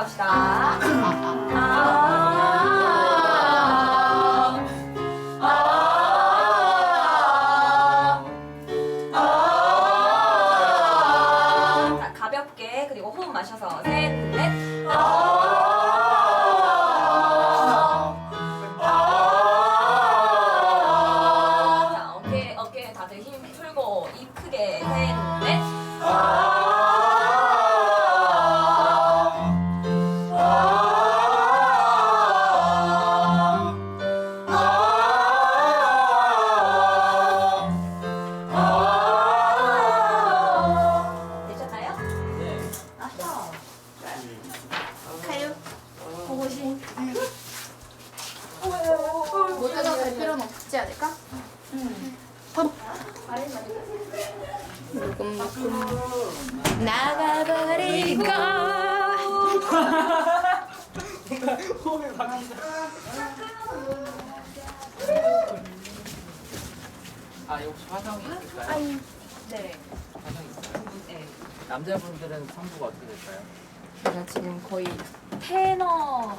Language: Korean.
갑시다. 아, 아. 자, 가볍게 그리고 호흡 마셔서 셋, 넷. 자, 어깨 어깨 다들 힘 풀고 입 크게 셋, 넷. 모두가 갈 필요는 없지 않을까? 나가버리고 호흡이 바뀌자. 아, 혹시 화장이 있을까요? 네. 화장 있어요? 네. 남자분들은 성부가 어떻게 될까요? 제가 지금 거의 테너